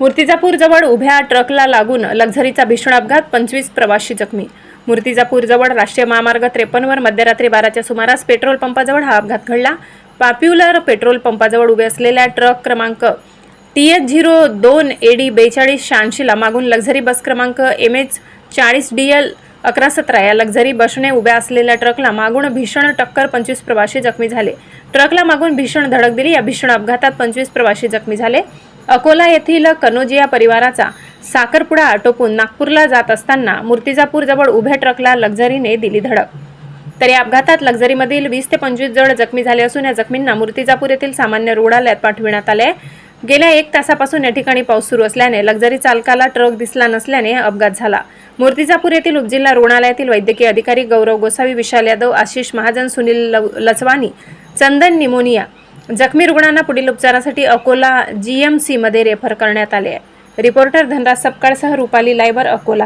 मूर्तिजापूर जवळ उभ्या ट्रकला लागून लक्झरीचा भीषण अपघात पंचवीस प्रवासी जखमी. मूर्तिजापूर जवळ राष्ट्रीय महामार्ग त्रेपन्नवर मध्यरात्री बाराच्या सुमारास पेट्रोल पंपाजवळ हा अपघात घडला. पॉप्युलर पेट्रोल पंपाजवळ उभे असलेल्या ट्रक क्रमांक टी एच झिरो दोन ए डी बेचाळीस शहाऐंशीला मागून लक्झरी बस क्रमांक एम एच चाळीस डी एल अकरा सतरा या लक्झरी बसने उभ्या असलेल्या ट्रकला मागून भीषण टक्कर पंचवीस प्रवासी जखमी झाले. ट्रकला मागून भीषण धडक दिली. या भीषण अपघातात पंचवीस प्रवासी जखमी झाले. अकोला येथील कनोजिया परिवाराचा साखरपुडा आटोपून नागपूरला जात असताना मूर्तिजापूरजवळ उभ्या ट्रकला लक्झरीने दिली धडक. तर या अपघातात लक्झरीमधील वीस ते पंचवीस जण जखमी झाले असून या जखमींना मूर्तिजापूर येथील सामान्य रुग्णालयात पाठविण्यात आले. गेल्या एक तासापासून या ठिकाणी पाऊस सुरू असल्याने लक्झरी चालकाला ट्रक दिसला नसल्याने हा अपघात झाला. मूर्तिजापूर येथील उपजिल्हा रुग्णालयातील वैद्यकीय अधिकारी गौरव गोसावी विशाल यादव आशिष महाजन सुनील लव- लचवानी चंदन निमोनिया जखमी रुग्णांना पुढील उपचारासाठी अकोला जी एम सीमध्ये रेफर करण्यात आले आहे. रिपोर्टर धनराज सपकाळसह रुपाली लायबर अकोला.